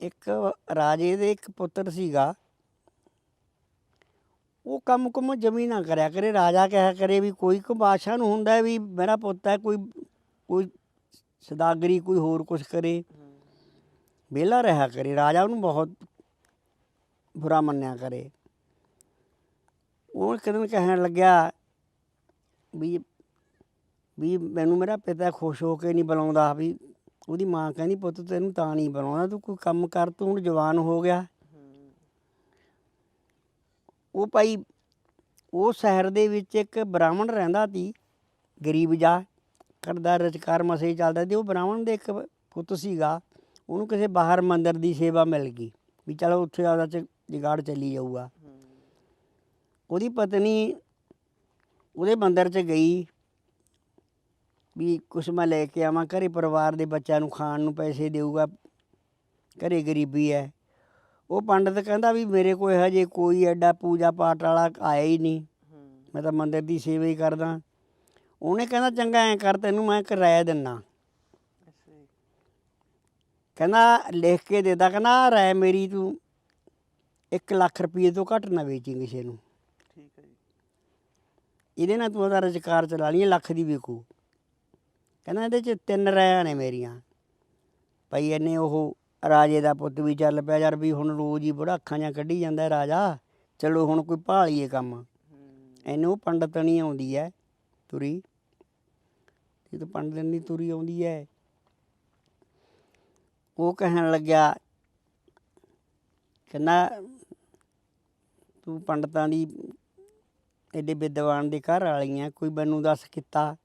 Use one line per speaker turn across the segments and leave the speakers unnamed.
ਇੱਕ ਰਾਜੇ ਦੇ ਇੱਕ ਪੁੱਤਰ ਸੀਗਾ। ਉਹ ਕੰਮ ਕੁਮ ਜਮੀ ਨਾ ਕਰਿਆ ਕਰੇ, ਰਾਜਾ ਕਹਿਆ ਕਰੇ ਵੀ ਕੋਈ ਕੋ ਬਾਦਸ਼ਾਹ ਨੂੰ ਹੁੰਦਾ ਵੀ ਮੇਰਾ ਪੁੱਤ ਹੈ, ਕੋਈ ਕੋਈ ਸਦਾਗਰੀ, ਕੋਈ ਹੋਰ ਕੁਛ ਕਰੇ। ਵਿਹਲਾ ਰਿਹਾ ਕਰੇ, ਰਾਜਾ ਉਹਨੂੰ ਬਹੁਤ ਬੁਰਾ ਮੰਨਿਆ ਕਰੇ। ਉਹ ਇੱਕ ਦਿਨ ਕਹਿਣ ਲੱਗਿਆ ਵੀ ਵੀ ਮੈਨੂੰ ਮੇਰਾ ਪਿਤਾ ਖੁਸ਼ ਹੋ ਕੇ ਨਹੀਂ ਬੁਲਾਉਂਦਾ, ਵੀ ਉਹਦੀ ਮਾਂ ਕਹਿੰਦੀ ਪੁੱਤ ਤੈਨੂੰ ਤਾਂ ਨਹੀਂ ਬੁਲਾਉਂਦਾ ਤੂੰ ਕੋਈ ਕੰਮ ਕਰ ਤੂੰ ਹੁਣ ਜਵਾਨ ਹੋ ਗਿਆ। ਉਹ ਭਾਈ ਉਹ ਸ਼ਹਿਰ ਦੇ ਵਿੱਚ ਇੱਕ ਬ੍ਰਾਹਮਣ ਰਹਿੰਦਾ ਸੀ ਗਰੀਬ ਜਾ ਕਰਦਾ ਰੁਜ਼ਗਾਰ ਮਸੇ ਚੱਲਦਾ ਤੇ ਉਹ ਬ੍ਰਾਹਮਣ ਦੇ ਇੱਕ ਪੁੱਤ ਸੀਗਾ ਉਹਨੂੰ ਕਿਸੇ ਬਾਹਰ ਮੰਦਰ ਦੀ ਸੇਵਾ ਮਿਲ ਗਈ ਵੀ ਚਲੋ ਉੱਥੇ ਆਦਾ ਚ ਜਗਾੜ ਚੱਲੀ ਜਾਊਗਾ। ਉਹਦੀ ਪਤਨੀ ਉਹਦੇ ਮੰਦਰ 'ਚ ਗਈ ਵੀ ਕੁਛ ਮੈਂ ਲੈ ਕੇ ਆਵਾਂ ਘਰੇ ਪਰਿਵਾਰ ਦੇ ਬੱਚਿਆਂ ਨੂੰ ਖਾਣ ਨੂੰ ਪੈਸੇ ਦੇਊਗਾ ਘਰੇ ਗਰੀਬੀ ਹੈ। ਉਹ ਪੰਡਤ ਕਹਿੰਦਾ ਵੀ ਮੇਰੇ ਕੋਲ ਹਜੇ ਕੋਈ ਐਡਾ ਪੂਜਾ ਪਾਠ ਵਾਲਾ ਆਇਆ ਹੀ ਨਹੀਂ। ਮੈਂ ਤਾਂ ਮੰਦਰ ਦੀ ਸੇਵਾ ਹੀ ਕਰਦਾ। ਉਹਨੇ ਕਹਿੰਦਾ ਚੰਗਾ ਐ ਕਰ ਤੈਨੂੰ ਮੈਂ ਕਿਰਾਇਆ ਦਿੰਨਾ। ਕਹਿੰਦਾ ਲਿਖ ਕੇ ਦੇਦਾ ਕਹਿੰਦਾ ਰਾਇ ਮੇਰੀ ਤੂੰ 1 ਲੱਖ ਰੁਪਏ ਤੋਂ ਘੱਟ ਨਾ ਵੇਚੀ ਕਿਸੇ ਨੂੰ।
ਠੀਕ ਹੈ ਜੀ।
ਇਹਦੇ ਨਾਲ ਤੂੰ ਉਹਦਾ ਰੁਜ਼ਗਾਰ ਚਲਾ ਲਈ ਲੱਖ ਦੀ ਵਿਕੂ ਕਹਿੰਦਾ ਇਹਦੇ ਚ ਤਿੰਨ ਰਾਇਆਂ ਨੇ ਮੇਰੀਆਂ। ਭਾਈ ਇਹਨੇ ਉਹ ਰਾਜੇ ਦਾ ਪੁੱਤ ਵੀ ਚੱਲ ਪਿਆ ਯਾਰ ਵੀ ਹੁਣ ਰੋਜ਼ ਹੀ ਬੜਾ ਅੱਖਾਂ ਜਾਂ ਕੱਢੀ ਜਾਂਦਾ ਰਾਜਾ। ਚਲੋ ਹੁਣ ਕੋਈ ਭਾਲੀਏ ਕੰਮ। ਇਹਨੂੰ ਪੰਡਤਣੀ ਆਉਂਦੀ ਹੈ ਤੁਰੀ। ਇਹ ਤਾਂ ਪੰਡਤਣੀ ਤੁਰੀ ਆਉਂਦੀ ਹੈ। ਉਹ ਕਹਿਣ ਲੱਗਿਆ ਕਹਿੰਦਾ ਤੂੰ ਪੰਡਤਾਂ ਦੀ ਐਡੇ ਵਿਦਵਾਨ ਦੇ ਘਰ ਵਾਲੀ ਆ ਕੋਈ ਮੈਨੂੰ ਦੱਸ ਕੀਤਾ?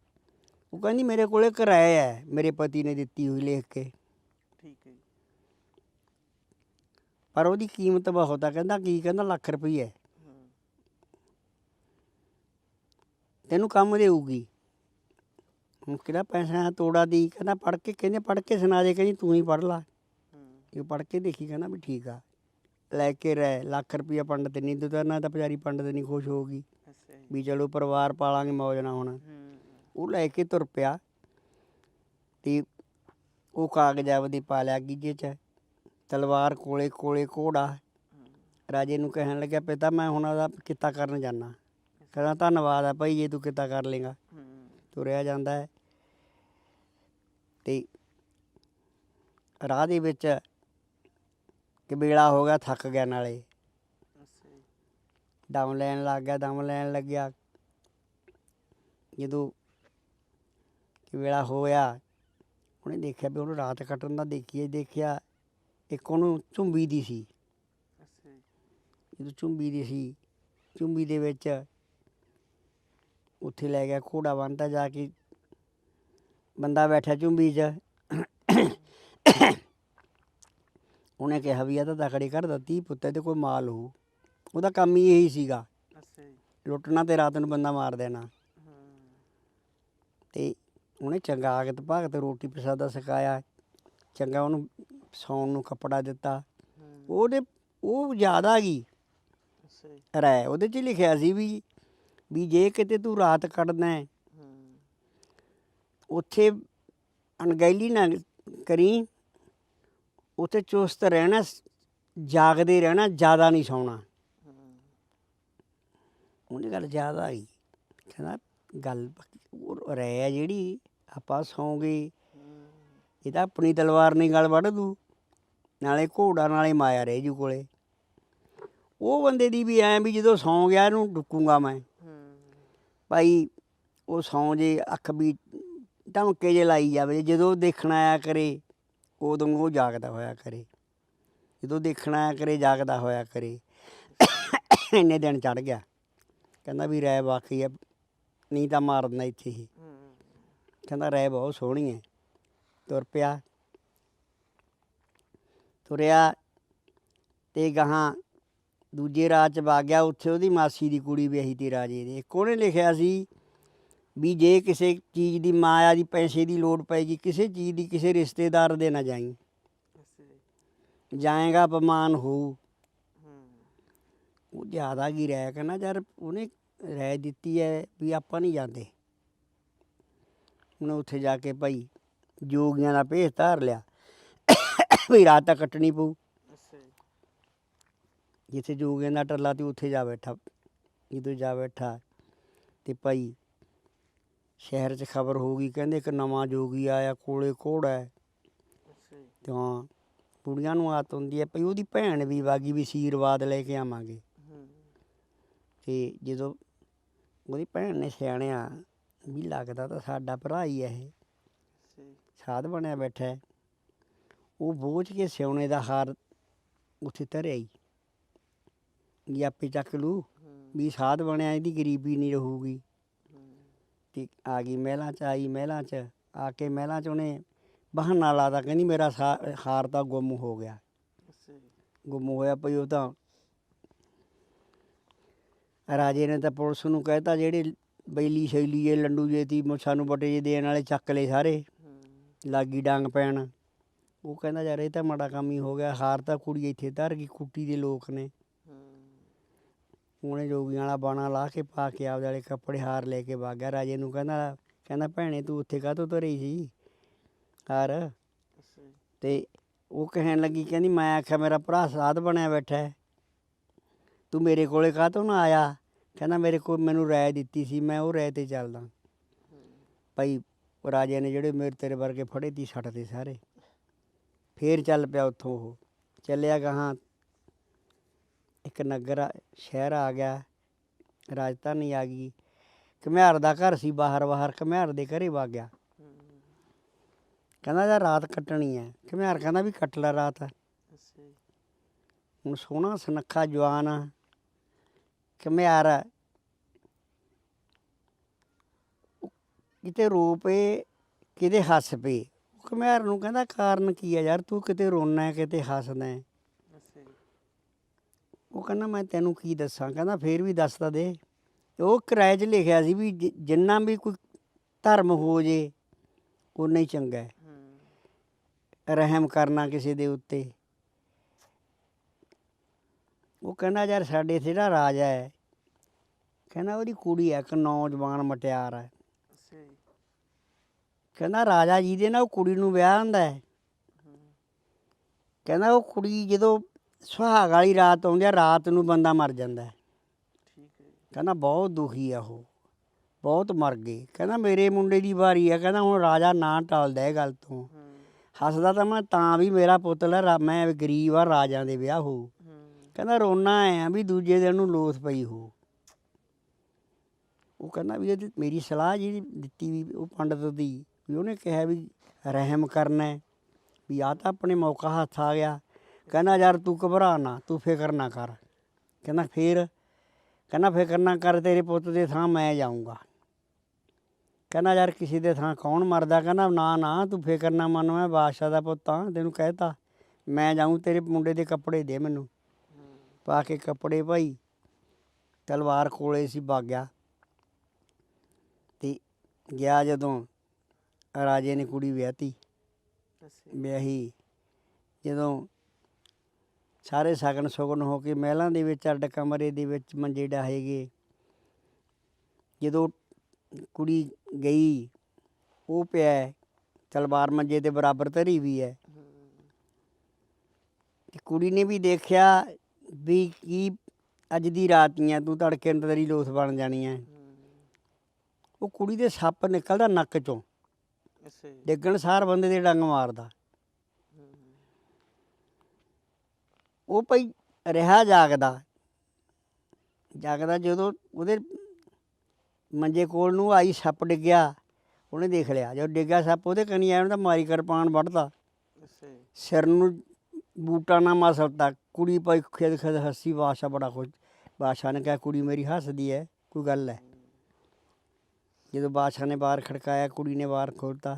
ਉਹ ਕਹਿੰਦੀ ਮੇਰੇ ਕੋਲੇ ਕਿਰਾਇਆ ਹੈ ਮੇਰੇ ਪਤੀ ਨੇ ਦਿੱਤੀ ਹੋਈ ਲਿਖ ਕੇ।
ਠੀਕ ਹੈ ਜੀ।
ਪਰ ਉਹਦੀ ਕੀਮਤ ਬਹੁਤ ਆ ਕਹਿੰਦਾ ਕੀ ਕਹਿੰਦਾ ਲੱਖ ਰੁਪਈਆ ਹੈ। ਤੈਨੂੰ ਕੰਮ ਦੇਊਗੀ। ਹੁਣ ਕਿਹੜਾ ਪੈਸਾ ਤੋੜਾ ਦੀ ਕਹਿੰਦਾ ਪੜ ਕੇ ਕਹਿੰਦੇ ਪੜ ਕੇ ਸੁਣਾ ਦੇ ਕਹਿੰਦੀ ਤੂੰ ਹੀ ਪੜ ਲਾ।
ਹੂੰ।
ਇਹ ਪੜ ਕੇ ਦੇਖੀ ਕਹਿੰਦਾ ਵੀ ਠੀਕ ਆ। ਲੈ ਕੇ ਰਹਿ ਲੱਖ ਰੁਪਈਆ ਪੰਡਤ ਨਹੀਂ ਦਿੱਤਾ ਨਾ ਤਾਂ ਵਿਚਾਰੀ ਪੰਡਤ ਨਹੀਂ ਖੁਸ਼ ਹੋਊਗੀ।
ਅੱਛਾ ਜੀ।
ਵੀ ਚਲੋ ਪਰਿਵਾਰ ਪਾਲਾਂਗੇ ਮੌਜ ਨਾਲ ਹੁਣ।
ਹੂੰ।
ਉਹ ਲੈ ਕੇ ਤੁਰ ਪਿਆ ਤੇ ਉਹ ਕਾਗਜ਼ਾਂ ਦੀ ਪਾ ਲਿਆ ਗੀਜੇ 'ਚ ਤਲਵਾਰ ਕੋਲੇ ਕੋਲੇ ਘੋੜਾ। ਰਾਜੇ ਨੂੰ ਕਹਿਣ ਲੱਗਿਆ ਪਿਤਾ ਮੈਂ ਹੁਣ ਉਹਦਾ ਕਿੱਤਾ ਕਰਨ ਜਾਣਾ ਕਹਿੰਦਾ ਧੰਨਵਾਦ ਆ ਭਾਈ ਜੇ ਤੂੰ ਕਿੱਤਾ ਕਰ ਲੇਗਾ। ਤੁਰਿਆ ਜਾਂਦਾ ਹੈ। ਤੇ ਰਾਹ ਦੇ ਵਿੱਚ ਕਬੀਲਾ ਹੋ ਗਿਆ ਥੱਕ ਗਿਆ ਨਾਲੇ। ਦਮ ਲੈਣ ਲੱਗ ਗਿਆ ਦਮ ਲੈਣ ਲੱਗਿਆ। ਜਦੋਂ ਕਬੀਲਾ ਹੋਇਆ। ਉਹਨੇ ਦੇਖਿਆ ਵੀ ਉਹਨੂੰ ਰਾਤ ਕੱਟਣ ਦਾ ਦੇਖੀਏ ਦੇਖਿਆ ਇੱਕ ਉਹਨੂੰ ਝੁੰਬੀ ਦੀ ਸੀ। ਜਦੋਂ ਝੁੰਬੀ ਦੀ ਸੀ ਝੁੰਬੀ ਦੇ ਵਿੱਚ ਉੱਥੇ ਲੈ ਗਿਆ ਘੋੜਾ ਬੰਨਤਾ ਜਾ ਕੇ। ਬੰਦਾ ਬੈਠਾ ਝੁੰਬੀ 'ਚ। ਉਹਨੇ ਕਿਹਾ ਵੀ ਇਹ ਤਾਂ ਤਕੜੇ ਕਰ ਦਿੱਤੀ ਪੁੱਤੇ ਤੇ ਕੋਈ ਮਾਲ ਹੋ ਉਹਦਾ ਕੰਮ ਹੀ ਇਹੀ ਸੀਗਾ।
ਅੱਛਾ ਜੀ।
ਲੁੱਟਣਾ ਤੇ ਰਾਤ ਨੂੰ ਬੰਦਾ ਮਾਰ ਦੇਣਾ। ਤੇ ਉਹਨੇ ਚੰਗਾ ਆਗਤ ਭਗਤ ਰੋਟੀ ਪ੍ਰਸਾਦਾ ਸਿਖਾਇਆ। ਚੰਗਾ ਉਹਨੂੰ ਸੌਣ ਨੂੰ ਕੱਪੜਾ ਦਿੱਤਾ। ਉਹਦੇ ਉਹ ਜ਼ਿਆਦਾ ਗਈ। ਰਾਇ ਉਹਦੇ 'ਚ ਲਿਖਿਆ ਸੀ ਵੀ ਵੀ ਜੇ ਕਿਤੇ ਤੂੰ ਰਾਤ ਕੱਢਦਾ ਹੈ, ਉੱਥੇ ਅਣਗਹਿਲੀ ਨਾ ਕਰੀ ਉੱਥੇ ਚੁਸਤ ਰਹਿਣਾ ਜਾਗਦੇ ਰਹਿਣਾ ਜ਼ਿਆਦਾ ਨਹੀਂ ਸੌਣਾ। ਉਹਨੇ ਗੱਲ ਜ਼ਿਆਦਾ ਆਈ ਕਹਿੰਦਾ ਗੱਲ ਉਹ ਆ ਜਿਹੜੀ ਆਪਾਂ ਸੌਂਗੇ
ਹੂੰ
ਇਹ ਤਾਂ ਆਪਣੀ ਤਲਵਾਰ ਨਹੀਂ ਗਲ ਵੱਢ ਦੂ ਨਾਲੇ ਘੋੜਾ, ਨਾਲੇ ਮਾਇਆ ਰਹਿ ਜੂ ਕੋਲੇ। ਉਹ ਬੰਦੇ ਦੀ ਵੀ ਐ ਵੀ ਜਦੋਂ ਸੌਂ ਗਿਆ ਇਹਨੂੰ ਡੁੱਕੂਗਾ ਮੈਂ। ਭਾਈ, ਉਹ ਸੌਂ ਜੇ, ਅੱਖ ਵੀ ਧਮਕੇ ਜੇ ਲਾਈ ਜਾਵੇ। ਜਦੋਂ ਦੇਖਣਾ ਆਇਆ ਕਰੇ, ਉਦੋਂ ਉਹ ਜਾਗਦਾ ਹੋਇਆ ਕਰੇ। ਜਦੋਂ ਦੇਖਣਾ ਆਇਆ ਕਰੇ, ਜਾਗਦਾ ਹੋਇਆ ਕਰੇ। ਇੰਨੇ ਦਿਨ ਚੜ ਗਿਆ। ਕਹਿੰਦਾ ਵੀ ਰਾਇ ਵਾਕਈ ਆ, ਨਹੀਂ ਤਾਂ ਮਾਰ ਦਿੰਦਾ ਇੱਥੇ ਹੀ। ਕਹਿੰਦਾ ਰਾਇ ਬਹੁਤ ਸੋਹਣੀ ਹੈ। ਤੁਰ ਪਿਆ। ਤੁਰਿਆ ਤੇ ਗਾਹਾਂ ਦੂਜੇ ਰਾਜ ਚ ਵਗ ਗਿਆ। ਉੱਥੇ ਉਹਦੀ ਮਾਸੀ ਦੀ ਕੁੜੀ ਵਿਆਹੀ ਤੀ ਰਾਜੇ ਦੇ। ਉਹਨੇ ਲਿਖਿਆ ਸੀ ਵੀ ਜੇ ਕਿਸੇ ਚੀਜ਼ ਦੀ ਮਾਇਆ ਦੀ ਪੈਸੇ ਦੀ ਲੋੜ ਪੈਗੀ ਕਿਸੇ ਚੀਜ਼ ਦੀ ਕਿਸੇ ਰਿਸ਼ਤੇਦਾਰ ਦੇ ਨਾ ਜਾਈ। ਜਾਏਗਾ ਅਪਮਾਨ ਹੋਊ
ਹੂੰ।
ਉਹ ਜ਼ਿਆਦਾ ਕੀ ਰਹਿ ਕਹਿੰਦਾ ਯਾਰ ਉਹਨੇ ਰਾਏ ਦਿੱਤੀ ਹੈ ਵੀ ਆਪਾਂ ਨਹੀਂ ਜਾਂਦੇ। ਹੁਣ ਉੱਥੇ ਜਾ ਕੇ ਭਾਈ ਜੋਗੀਆਂ ਦਾ ਭੇਸ ਧਾਰ ਲਿਆ। ਵੀ ਰਾਤ ਤਾਂ ਕੱਟਣੀ ਪਊ। ਜਿੱਥੇ ਜੋਗਿਆਂ ਦਾ ਟੱਲਾ ਤੇ ਉੱਥੇ ਜਾ ਬੈਠਾ। ਜਦੋਂ ਜਾ ਬੈਠਾ ਤੇ ਭਾਈ ਸ਼ਹਿਰ 'ਚ ਖਬਰ ਹੋ ਗਈ ਕਹਿੰਦੇ ਇੱਕ ਨਵਾਂ ਜੋਗੀ ਆਇਆ ਕੋਲੇ ਕੋੜਾ ਹੈ। ਤੇ ਕੁੜੀਆਂ ਨੂੰ ਆਤ ਹੁੰਦੀ ਹੈ ਭਈ ਉਹਦੀ ਭੈਣ ਵੀ ਵਾਗੀ ਵੀ ਆਸ਼ੀਰਵਾਦ ਲੈ ਕੇ ਆਵਾਂਗੇ। ਤੇ ਜਦੋਂ ਉਹਦੀ ਭੈਣ ਨੇ ਸਿਆਣਿਆ ਵੀ ਲੱਗਦਾ ਤਾਂ ਸਾਡਾ ਭਰਾ ਹੀ ਹੈ ਇਹ। ਸਾਧ ਬਣਿਆ ਬੈਠਾ ਹੈ। ਉਹ ਬੋਝ ਕੇ ਸਿਉਣੇ ਦਾ ਹਾਰ ਉੱਥੇ ਧਰਿਆ ਹੀ। ਵੀ ਆਪੇ ਚੱਕ ਲੂ
ਹੂੰ।
ਵੀ ਸਾਧ ਬਣਿਆ ਇਹਦੀ ਗਰੀਬੀ ਨਹੀਂ ਰਹੂਗੀ।
ਹੂੰ।
ਤੇ ਆ ਗਈ ਮਹਿਲਾਂ ਚ ਆਈ ਮਹਿਲਾਂ ਚ। ਆ ਕੇ ਮਹਿਲਾਂ ਚ ਉਹਨੇ ਬਹਾਨਾ ਲਾਦਾ ਕਹਿੰਦੀ ਮੇਰਾ ਸਾ- ਹਾਰ ਤਾਂ ਗੁੰਮ ਹੋ ਗਿਆ। ਗੁੰਮ ਹੋਇਆ ਪਈ ਉਹ ਤਾਂ ਰਾਜੇ ਨੇ ਤਾਂ ਪੁਲਿਸ ਨੂੰ ਕਹਿਤਾ ਜਿਹੜੇ ਬੈਲੀ ਸ਼ੈਲੀ ਜੇ ਲੰਡੂ ਜੇ ਤੀ ਸਾਨੂੰ ਬਟੇ ਜੇ ਦੇਣ ਵਾਲੇ ਚੱਕ ਲਏ ਸਾਰੇ। ਲਾਗੀ ਡਾਂਗ ਪੈਣ। ਉਹ ਕਹਿੰਦਾ ਯਾਰ ਇਹ ਤਾਂ ਮਾੜਾ ਕੰਮ ਹੀ ਹੋ ਗਿਆ। ਹਾਰ ਤਾਂ ਕੁੜੀ ਇੱਥੇ ਧਰ ਗਈ ਕੁੱਟੀ ਦੇ ਲੋਕ ਨੇ। ਉਹਨੇ ਜੋਗੀਆਂ ਵਾਲਾ ਬਾਣਾ ਲਾ ਕੇ ਪਾ ਕੇ ਆਪਦੇ ਵਾਲੇ ਕੱਪੜੇ ਹਾਰ ਲੈ ਕੇ ਵਗ ਗਿਆ। ਰਾਜੇ ਨੂੰ ਕਹਿੰਦਾ ਕਹਿੰਦਾ ਭੈਣੇ ਤੂੰ ਉੱਥੇ ਕਾਹਤੋਂ ਧਰੀ ਸੀ? ਹਾਰ। ਤੇ ਉਹ ਕਹਿਣ ਲੱਗੀ ਕਹਿੰਦੀ ਮੈਂ ਆਖਿਆ ਮੇਰਾ ਭਰਾ ਸਾਧ ਬਣਿਆ ਬੈਠਾ ਹੈ। ਤੂੰ ਮੇਰੇ ਕੋਲੇ ਕਾਹਤੋਂ ਨਾ ਆਇਆ? ਕਹਿੰਦਾ ਮੇਰੇ ਕੋਲ ਮੈਨੂੰ ਰਾਏ ਦਿੱਤੀ ਸੀ ਮੈਂ ਉਹ ਰਾਏ ਤੇ ਚੱਲਦਾ। ਭਾਈ ਰਾਜੇ ਨੇ ਜਿਹੜੇ ਮੇਰੇ ਤੇਰੇ ਵਰਗੇ ਫੜੇ ਤੀ ਛੱਡ ਤੇ ਸਾਰੇ। ਫੇਰ ਚੱਲ ਪਿਆ ਉੱਥੋਂ ਉਹ। ਚੱਲਿਆ ਗਾਹਾਂ ਇੱਕ ਨਗਰ ਸ਼ਹਿਰ ਆ ਗਿਆ ਰਾਜਧਾਨੀ ਆ ਗਈ। ਘਮਿਆਰ ਦਾ ਘਰ ਸੀ ਬਾਹਰ ਬਾਹਰ ਘਮਿਆਰ ਦੇ ਘਰੇ ਵਗ ਗਿਆ। ਕਹਿੰਦਾ ਯਾਰ ਰਾਤ ਕੱਟਣੀ ਹੈ। ਘਮਿਆਰ ਕਹਿੰਦਾ ਵੀ ਕੱਟ ਲੈ ਰਾਤ। ਹੁਣ ਸੋਹਣਾ ਸੁਨੱਖਾ ਜਵਾਨ ਆ। ਆ। ਉਹ ਕਿਤੇ ਰੋ ਪਏ ਕਿਤੇ ਹੱਸ ਪਏ। ਉਹ ਘਮਿਆਰ ਨੂੰ ਕਹਿੰਦਾ ਕਾਰਨ ਕੀ ਹੈ ਯਾਰ? ਤੂੰ ਕਿਤੇ ਰੋਣਾ ਹੈ ਕਿਤੇ ਹੱਸਦਾ ਹੈ? ਉਹ ਕਹਿੰਦਾ ਮੈਂ ਤੈਨੂੰ ਕੀ ਦੱਸਾਂ? ਕਹਿੰਦਾ ਫੇਰ ਵੀ ਦੱਸ ਤਾਂ ਦੇ। ਉਹ ਕਿਰਾਏ 'ਚ ਲਿਖਿਆ ਸੀ ਵੀ ਜਿੰਨਾ ਵੀ ਕੋਈ ਧਰਮ ਹੋ ਜੇ ਉਨਾ ਹੀ ਚੰਗਾ ਹੂੰ। ਰਹਿਮ ਕਰਨਾ ਕਿਸੇ ਦੇ ਉੱਤੇ। ਉਹ ਕਹਿੰਦਾ ਯਾਰ ਸਾਡੇ ਇੱਥੇ ਜਿਹੜਾ ਰਾਜਾ ਹੈ। ਕਹਿੰਦਾ ਉਹਦੀ ਕੁੜੀ ਹੈ ਇੱਕ ਨੌਜਵਾਨ ਮਟਿਆਰ ਹੈ।
ਅੱਛਾ ਜੀ।
ਕਹਿੰਦਾ ਰਾਜਾ ਜੀ ਦੇ ਨਾਲ ਉਹ ਕੁੜੀ ਨੂੰ ਵਿਆਹ ਹੁੰਦਾ ਹੈ। ਕਹਿੰਦਾ ਉਹ ਕੁੜੀ ਜਦੋਂ ਸੁਹਾਗ ਵਾਲੀ ਰਾਤ ਆਉਂਦੀ ਆ ਰਾਤ ਨੂੰ ਬੰਦਾ ਮਰ ਜਾਂਦਾ ਹੈ।
ਠੀਕ ਹੈ ਜੀ।
ਕਹਿੰਦਾ ਬਹੁਤ ਦੁਖੀ ਆ ਉਹ ਬਹੁਤ ਮਰ ਗਏ ਕਹਿੰਦਾ ਮੇਰੇ ਮੁੰਡੇ ਦੀ ਵਾਰੀ ਆ ਕਹਿੰਦਾ ਹੁਣ ਰਾਜਾ ਨਾ ਟਾਲਦਾ ਇਹ ਗੱਲ ਤੋਂ।
ਹੂੰ।
ਹੱਸਦਾ ਤਾਂ ਮੈਂ ਤਾਂ ਵੀ ਮੇਰਾ ਪੁੱਤ ਲੈ ਰਾ- ਮੈਂ ਗਰੀਬ ਆ ਰਾਜਾਂ ਦੇ ਵਿਆਹ ਹੋਊ
ਹੂੰ।
ਕਹਿੰਦਾ ਰੋਣਾ ਆ ਵੀ ਦੂਜੇ ਦਿਨ ਨੂੰ ਲੋਥ ਪਈ ਹੋ। ਉਹ ਕਹਿੰਦਾ ਵੀ ਇਹਦੀ ਮੇਰੀ ਸਲਾਹ ਜਿਹੜੀ ਦਿੱਤੀ ਵੀ ਉਹ ਪੰਡਤ ਦੀ ਵੀ ਉਹਨੇ ਕਿਹਾ ਵੀ ਰਹਿਮ ਕਰਨਾ ਵੀ ਆ ਤਾਂ ਆਪਣੇ ਮੌਕਾ ਹੱਥ ਆ ਗਿਆ। ਕਹਿੰਦਾ ਯਾਰ ਤੂੰ ਘਬਰਾ ਨਾ, ਤੂੰ ਫਿਕਰ ਨਾ ਕਰ। ਕਹਿੰਦਾ ਫੇਰ, ਕਹਿੰਦਾ ਫਿਕਰ ਨਾ ਕਰ ਤੇਰੇ ਪੁੱਤ ਦੇ ਥਾਂ ਮੈਂ ਜਾਊਂਗਾ। ਕਹਿੰਦਾ ਯਾਰ ਕਿਸੇ ਦੇ ਥਾਂ ਕੌਣ ਮਰਦਾ? ਕਹਿੰਦਾ ਨਾ ਨਾ, ਤੂੰ ਫਿਕਰ ਨਾ ਮੰਨ, ਮੈਂ ਬਾਦਸ਼ਾਹ ਦਾ ਪੁੱਤ ਹਾਂ, ਤੈਨੂੰ ਕਹਿਤਾ ਮੈਂ ਜਾਊਂ, ਤੇਰੇ ਮੁੰਡੇ ਦੇ ਕੱਪੜੇ ਦੇ ਮੈਨੂੰ। ਪਾ ਕੇ ਕੱਪੜੇ ਭਾਈ ਤਲਵਾਰ ਕੋਲੇ ਸੀ ਬਾਗਿਆ। ਤੇ ਗਿਆ ਜਦੋਂ ਰਾਜੇ ਨੇ ਕੁੜੀ ਵਿਆਹਤੀ। ਵਿਆਹੀ। ਜਦੋਂ ਸਾਰੇ ਸਗਨ ਸੁਗਨ ਹੋ ਕੇ ਮਹਿਲਾਂ ਦੇ ਵਿੱਚ ਅੱਡ ਕਮਰੇ ਦੇ ਵਿੱਚ ਮੰਜੇ ਡਾਹੇ ਗਏ। ਜਦੋਂ ਕੁੜੀ ਗਈ ਉਹ ਪਿਆ ਤਲਵਾਰ ਮੰਜੇ ਦੇ ਬਰਾਬਰ ਧਰੀ ਵੀ ਹੈ।
ਹੂੰ।
ਤੇ ਕੁੜੀ ਨੇ ਵੀ ਦੇਖਿਆ ਵੀ ਕੀ ਅੱਜ ਦੀ ਰਾਤ ਹੀ ਆ ਤੂੰ ਤੜਕੇ ਨੂੰ ਤੇਰੀ ਲੋਥ ਬਣ ਜਾਣੀ ਹੂੰ ਉਹ ਕੁੜੀ ਦੇ ਸੱਪ ਨਿਕਲਦਾ ਨੱਕ ਚੋਂ।
ਅੱਛਾ ਜੀ।
ਡਿੱਗਣ ਸਾਰ ਬੰਦੇ ਦੇ ਡੰਗ ਮਾਰਦਾ। ਉਹ ਭਈ ਰਿਹਾ ਜਾਗਦਾ। ਜਾਗਦਾ ਜਦੋਂ ਉਹਦੇ ਮੰਜੇ ਕੋਲ ਨੂੰ ਆਈ ਸੱਪ ਡਿੱਗਿਆ ਉਹਨੇ ਦੇਖ ਲਿਆ। ਜਦੋਂ ਡਿੱਗਿਆ ਸੱਪ ਉਹਦੇ ਕਣੀ ਆਇਆ ਉਹਨੇ ਤਾਂ ਮਾਰੀ ਕਿਰਪਾਨ ਵੱਢਦਾ
ਅੱਛਾ ਜੀ।
ਸਿਰ ਨੂੰ ਬੂਟਾ ਨਾ ਮਸਲਤਾ ਕੁੜੀ ਭਾਈ ਖੇਦ ਖੇਦ ਹੱਸੀ ਬਾਸ਼ਾ ਬੜਾ ਖੁਸ਼। ਬਾਦਸ਼ਾਹ ਨੇ ਕਿਹਾ ਕੁੜੀ ਮੇਰੀ ਹੱਸਦੀ ਹੈ ਕੋਈ ਗੱਲ ਹੈ ਜਦੋਂ ਬਾਦਸ਼ਾਹ ਨੇ ਬਾਹਰ ਖੜਕਾਇਆ ਕੁੜੀ ਨੇ ਬਾਹਰ ਖੋਲਤਾ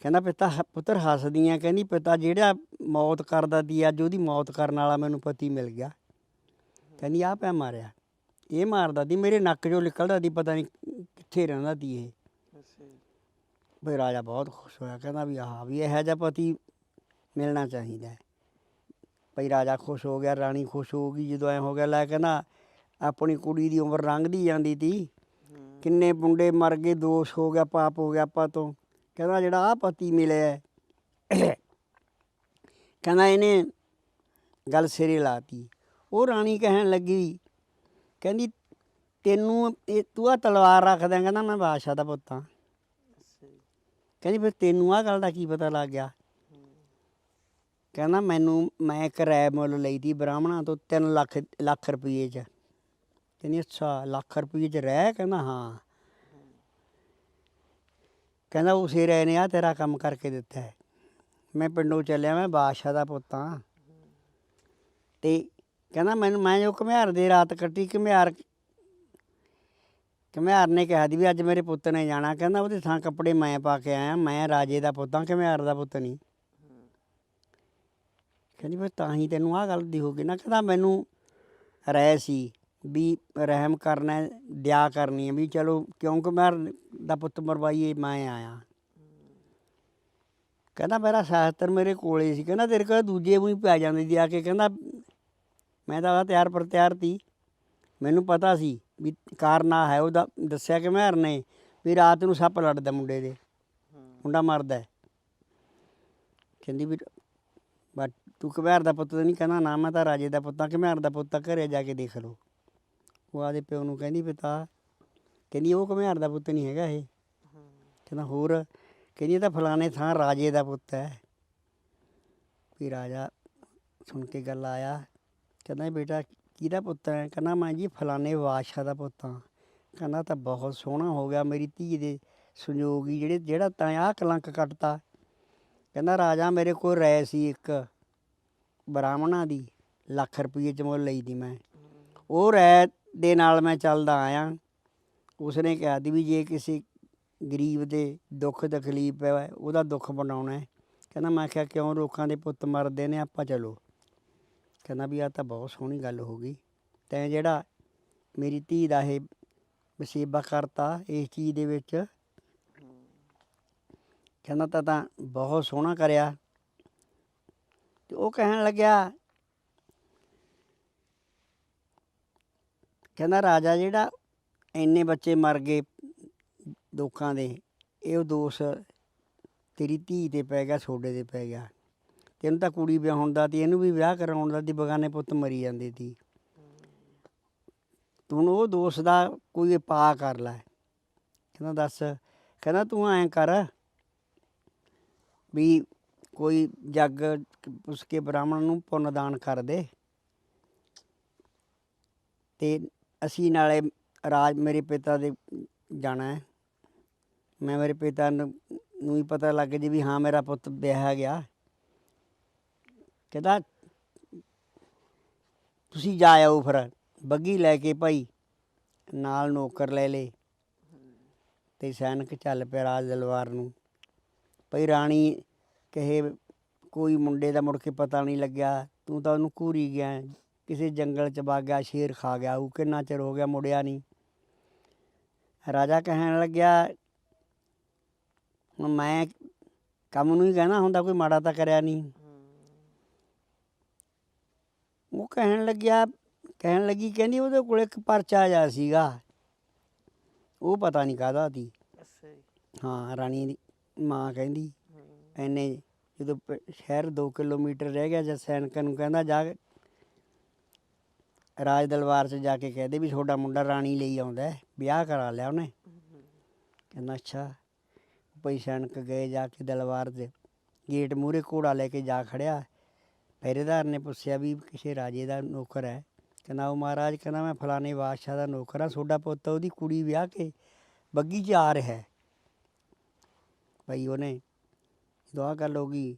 ਕਹਿੰਦਾ ਪਿਤਾ ਪੁੱਤਰ ਹੱਸਦੀ ਆ ਕਹਿੰਦੀ ਪਿਤਾ ਜਿਹੜਾ ਮੌਤ ਕਰਦਾ ਦੀ ਅੱਜ ਉਹਦੀ ਮੌਤ ਕਰਨ ਵਾਲਾ ਮੈਨੂੰ ਪਤੀ ਮਿਲ ਗਿਆ। ਕਹਿੰਦੀ ਆ ਪਿਆ ਮਾਰਿਆ। ਇਹ ਮਾਰਦਾ ਦੀ ਮੇਰੇ ਨੱਕ ਚੋਂ ਨਿਕਲਦਾ ਦੀ ਪਤਾ ਨਹੀਂ ਕਿੱਥੇ ਰਹਿੰਦਾ ਦੀ ਇਹ।
ਜੀ।
ਵੀ ਰਾਜਾ ਬਹੁਤ ਖੁਸ਼ ਹੋਇਆ ਕਹਿੰਦਾ ਵੀ ਆਹ ਵੀ ਇਹੋ ਜਿਹਾ ਪਤੀ ਮਿਲਣਾ ਚਾਹੀਦਾ ਹੈ। ਭਈ ਰਾਜਾ ਖੁਸ਼ ਹੋ ਗਿਆ ਰਾਣੀ ਖੁਸ਼ ਹੋ ਗਈ ਜਦੋਂ ਐ ਹੋ ਗਿਆ ਲੈ ਕਹਿੰਦਾ ਆਪਣੀ ਕੁੜੀ ਦੀ ਉਮਰ ਲੰਘਦੀ ਜਾਂਦੀ ਤੀ। ਕਿੰਨੇ ਮੁੰਡੇ ਮਰ ਗਏ ਦੋਸ਼ ਹੋ ਗਿਆ ਪਾਪ ਹੋ ਗਿਆ ਆਪਾਂ ਤੋਂ। ਕਹਿੰਦਾ ਜਿਹੜਾ ਆ ਪਤੀ ਮਿਲਿਆ ਹੈ, ਕਹਿੰਦਾ ਇਹਨੇ ਗੱਲ ਸਿਰੇ ਲਾਤੀ ਉਹ ਰਾਣੀ ਕਹਿਣ ਲੱਗੀ ਕਹਿੰਦੀ ਤੈਨੂੰ ਇਹ ਤੂੰ ਆ ਤਲਵਾਰ ਰੱਖਦਾ ਕਹਿੰਦਾ ਮੈਂ ਬਾਦਸ਼ਾਹ ਦਾ ਪੁੱਤ ਹਾਂ। ਕਹਿੰਦੀ ਫਿਰ ਤੈਨੂੰ ਆ ਗੱਲ ਦਾ ਕੀ ਪਤਾ ਲੱਗ ਗਿਆ? ਕਹਿੰਦਾ ਮੈਨੂੰ, ਮੈਂ ਇੱਕ ਰੈ ਮੁੱਲ ਲਈ ਤੀ ਬ੍ਰਾਹਮਣਾਂ ਤੋਂ 3 ਲੱਖ ਲੱਖ ਰੁਪਏ ਚ। ਕਹਿੰਦੀ, ਅੱਛਾ, ਲੱਖ ਰੁਪਏ ਚ ਰਹਿ ਕਹਿੰਦਾ, ਹਾਂ। ਕਹਿੰਦਾ, ਉਸੇ ਰੈ ਨੇ ਆ ਤੇਰਾ ਕੰਮ ਕਰਕੇ ਦਿੱਤਾ ਹੈ। ਮੈਂ ਪਿੰਡੋਂ ਚੱਲਿਆ, ਮੈਂ ਬਾਦਸ਼ਾਹ ਦਾ ਪੁੱਤ ਹਾਂ। ਤੇ ਕਹਿੰਦਾ, ਮੈਨੂੰ, ਮੈਂ ਜੋ ਘੁਮਿਆਰ ਦੇ ਰਾਤ ਕੱਟੀ, ਘੁਮਿਆਰ ਘੁਮਿਆਰ ਨੇ ਕਿਹਾ ਦੀ ਵੀ ਅੱਜ ਮੇਰੇ ਪੁੱਤ ਨੇ ਜਾਣਾ। ਕਹਿੰਦਾ, ਉਹਦੇ ਥਾਂ ਕੱਪੜੇ ਮੈਂ ਪਾ ਕੇ ਆਇਆ, ਮੈਂ ਰਾਜੇ ਦਾ ਪੁੱਤ ਹਾਂ, ਘੁਮਿਆਰ ਦਾ ਪੁੱਤ ਨਹੀਂ। ਕਹਿੰਦੀ ਫਿਰ ਤਾਂ ਹੀ ਤੈਨੂੰ ਆਹ ਗੱਲ ਦੀ ਹੋ ਗਈ ਨਾ। ਕਹਿੰਦਾ ਮੈਨੂੰ ਰਹਿ ਸੀ ਵੀ ਰਹਿਮ ਕਰਨਾ ਹੈ, ਦਇਆ ਕਰਨੀ ਹੈ ਵੀ ਚਲੋ ਕਿਉਂਕਿ ਮੈਂ ਦਾ ਪੁੱਤ ਮਰਵਾਈਏ ਮੈਂ ਆਇਆ। ਕਹਿੰਦਾ ਮੇਰਾ ਸ਼ਾਸਤਰ ਮੇਰੇ ਕੋਲੇ ਸੀ। ਕਹਿੰਦਾ ਤੇਰੇ ਕੋਲ ਦੂਜੇ ਮੂੰਹ ਹੀ ਪੈ ਜਾਂਦੇ ਸੀ ਆ ਕੇ। ਕਹਿੰਦਾ ਮੈਂ ਤਾਂ ਉਹਦਾ ਤਿਆਰ ਪਰ ਤਿਆਰ ਤੀ। ਮੈਨੂੰ ਪਤਾ ਸੀ ਵੀ ਕਾਰਨਾ ਹੈ ਉਹਦਾ ਦੱਸਿਆ ਕਿ ਮੈਂ ਨੇ ਵੀ ਰਾਤ ਨੂੰ ਸੱਪ ਲੜਦਾ ਮੁੰਡੇ ਦੇ। ਮੁੰਡਾ ਮਰਦਾ ਹੈ। ਕਹਿੰਦੀ ਵੀ ਤੂੰ ਘਮਿਆਰ ਦਾ ਪੁੱਤ ਤਾਂ ਨਹੀਂ ਕਹਿੰਦਾ ਨਾ ਮੈਂ ਤਾਂ ਰਾਜੇ ਦਾ ਪੁੱਤ ਹਾਂ ਘਮਿਆਰ ਦਾ ਪੁੱਤ ਆ, ਘਰੇ ਜਾ ਕੇ ਦੇਖ ਲਓ। ਉਹ ਆਦੇ ਪਿਓ ਨੂੰ ਕਹਿੰਦੀ ਪਿਤਾ ਕਹਿੰਦੀ ਉਹ ਘਮਿਆਰ ਦਾ ਪੁੱਤ ਨਹੀਂ ਹੈਗਾ ਇਹ। ਕਹਿੰਦਾ ਹੋਰ ਕਹਿੰਦੀ ਇਹ ਤਾਂ ਫਲਾਣੇ ਥਾਂ ਰਾਜੇ ਦਾ ਪੁੱਤ ਹੈ। ਵੀ ਰਾਜਾ ਸੁਣ ਕੇ ਗੱਲ ਆਇਆ ਕਹਿੰਦਾ ਬੇਟਾ ਕਿਹਦਾ ਪੁੱਤ ਹੈ? ਕਹਿੰਦਾ ਮੈਂ ਜੀ ਫਲਾਣੇ ਬਾਦਸ਼ਾਹ ਦਾ ਪੁੱਤ ਹਾਂ। ਕਹਿੰਦਾ ਤਾਂ ਬਹੁਤ ਸੋਹਣਾ ਹੋ ਗਿਆ ਮੇਰੀ ਧੀ ਦੇ ਸੰਯੋਗੀ ਜਿਹੜੇ ਜਿਹੜਾ ਤਾਂ ਆਹ ਕਲੰਕ ਕੱਟਤਾ। ਕਹਿੰਦਾ ਰਾਜਾ ਮੇਰੇ ਕੋਲ ਰਹਿ ਸੀ ਇੱਕ। ਬ੍ਰਾਹਮਣਾਂ ਦੀ ਲੱਖ ਰੁਪਏ ਚ ਮੁੱਲ ਲਈ ਦੀ ਮੈਂ। ਉਹ ਰਹਿ ਦੇ ਨਾਲ ਮੈਂ ਚੱਲਦਾ ਆਇਆ। ਉਸਨੇ ਕਿਹਾ ਦੀ ਵੀ ਜੇ ਕਿਸੇ ਗਰੀਬ ਦੇ ਦੁੱਖ ਤਕਲੀਫ ਹੈ, ਉਹਦਾ ਦੁੱਖ ਬਣਾਉਣਾ ਕਹਿੰਦਾ ਮੈਂ ਕਿਹਾ ਕਿਉਂ ਲੋਕਾਂ ਦੇ ਪੁੱਤ ਮਰਦੇ ਨੇ, ਆਪਾਂ ਚਲੋ। ਕਹਿੰਦਾ ਵੀ ਆ ਤਾਂ ਬਹੁਤ ਸੋਹਣੀ ਗੱਲ ਹੋ ਗਈ। ਤੈਂ ਜਿਹੜਾ ਮੇਰੀ ਧੀ ਦਾ ਇਹ ਵਸੇਬਾ ਕਰਤਾ ਇਸ ਚੀਜ਼ ਦੇ ਵਿੱਚ, ਕਹਿੰਦਾ ਤਾਂ ਤਾਂ ਬਹੁਤ ਸੋਹਣਾ ਕਰਿਆ। ਤੇ ਉਹ ਕਹਿਣ ਲੱਗਿਆ, ਕਹਿੰਦਾ ਰਾਜਾ ਜਿਹੜਾ ਇੰਨੇ ਬੱਚੇ ਮਰ ਗਏ ਲੋਕਾਂ ਦੇ, ਇਹ ਉਹ ਦੋਸ਼ ਤੇਰੀ ਧੀ ਤੇ ਪੈ ਗਿਆ, ਛੋਡੇ ਤੇ ਪੈ ਗਿਆ। ਤੈਨੂੰ ਤਾਂ ਕੁੜੀ ਵਿਆਹੁਣ ਦਾ ਤੇ, ਇਹਨੂੰ ਵੀ ਵਿਆਹ ਕਰਾਉਣ ਦਾ ਤੇ, ਬਗਾਨੇ ਪੁੱਤ ਮਰੀ ਜਾਂਦੇ ਸੀ ਤੂੰ ਉਹ ਦੋਸ਼ ਦਾ ਕੋਈ ਪਾ ਕਰ ਲੈ। ਕਹਿੰਦਾ ਦੱਸ, ਕਹਿੰਦਾ ਤੂੰ ਐਂ ਕਰ ਵੀ ਕੋਈ ਜੱਗ ਉਸ ਕੇ ਬ੍ਰਾਹਮਣ ਨੂੰ ਪੁੰਨ ਦਾਨ ਕਰ ਦੇ। ਤੇ ਅਸੀਂ ਨਾਲੇ ਰਾਜ ਮੇਰੇ ਪਿਤਾ ਦੇ ਜਾਣਾ ਹੈ। ਮੈਂ ਮੇਰੇ ਪਿਤਾ ਨੂੰ ਨੂੰ ਹੀ ਪਤਾ ਲੱਗ ਜੇ ਵੀ ਹਾਂ ਮੇਰਾ ਪੁੱਤ ਵਿਆਹਿਆ ਗਿਆ। ਕਹਿੰਦਾ, ਤੁਸੀਂ ਜਾ ਆਓ ਫਿਰ, ਬੱਗੀ ਲੈ ਕੇ ਭਾਈ, ਨਾਲ ਨੌਕਰ ਲੈ ਲੇ। ਤੇ ਸੈਨਿਕ ਚੱਲ ਪਿਆ ਰਾਜ ਦਲਵਾਰ ਨੂੰ। ਭਈ ਰਾਣੀ ਕਹੇ ਕੋਈ ਮੁੰਡੇ ਦਾ ਮੁੜ ਕੇ ਪਤਾ ਨਹੀਂ ਲੱਗਿਆ ਤੂੰ ਤਾਂ ਉਹਨੂੰ ਘੂਰੀ ਗਿਆ ਹੈ। ਕਿਸੇ ਜੰਗਲ ਚ ਵਗ ਗਿਆ ਸ਼ੇਰ ਖਾ ਗਿਆ ਉਹ ਕਿੰਨਾ ਚਿਰ ਹੋ ਗਿਆ ਮੁੜਿਆ ਨਹੀਂ। ਰਾਜਾ ਕਹਿਣ ਲੱਗਿਆ ਹੁਣ ਮੈਂ ਕੰਮ ਨੂੰ ਹੀ ਕਹਿਣਾ ਹੁੰਦਾ ਕੋਈ ਮਾੜਾ ਤਾਂ ਕਰਿਆ ਨਹੀਂ। ਉਹ ਕਹਿਣ ਲੱਗਿਆ ਕਹਿਣ ਲੱਗੀ ਕਹਿੰਦੀ ਉਹਦੇ ਕੋਲ ਇੱਕ ਪਰਚਾ ਜਾ ਸੀਗਾ। ਉਹ ਪਤਾ ਨਹੀਂ ਕਾਹਦਾ ਸੀ।
ਅੱਛਾ ਜੀ।
ਹਾਂ ਰਾਣੀ ਦੀ ਮਾਂ ਕਹਿੰਦੀ ਐਨੇ ਜਦੋਂ ਪ- ਸ਼ਹਿਰ 2 ਕਿਲੋਮੀਟਰ ਰਹਿ ਗਿਆ ਜਦ ਸੈਨਿਕਾਂ ਨੂੰ ਕਹਿੰਦਾ ਜਾ ਕੇ ਰਾਜ ਦਲਬਾਰ 'ਚ ਜਾ ਕੇ ਕਹਦੇ ਵੀ ਤੁਹਾਡਾ ਮੁੰਡਾ ਰਾਣੀ ਲਈ ਆਉਂਦਾ ਹੈ, ਵਿਆਹ ਕਰਾ ਲਿਆ ਉਹਨੇ। ਕਹਿੰਦਾ ਅੱਛਾ ਭਈ ਸੈਨਿਕ ਗਏ ਜਾ ਕੇ ਦਲਬਾਰ ਦੇ ਗੇਟ ਮੂਹਰੇ ਘੋੜਾ ਲੈ ਕੇ ਜਾ ਖੜਿਆ। ਪਹਿਰੇਦਾਰ ਨੇ ਪੁੱਛਿਆ ਵੀ ਕਿਸੇ ਰਾਜੇ ਦਾ ਨੌਕਰ ਹੈ? ਕਹਿੰਦਾ ਉਹ ਮਹਾਰਾਜ ਕਹਿੰਦਾ ਮੈਂ ਫਲਾਣੇ ਬਾਦਸ਼ਾਹ ਦਾ ਨੌਕਰ ਹਾਂ ਤੁਹਾਡਾ ਪੁੱਤ ਉਹਦੀ ਕੁੜੀ ਵਿਆਹ ਕੇ ਬੱਗੀ 'ਚ ਆ ਰਿਹਾ ਹੈ। ਭਈ ਉਹਨੇ ਦੁਆ ਆਹ ਗੱਲ ਹੋ ਗਈ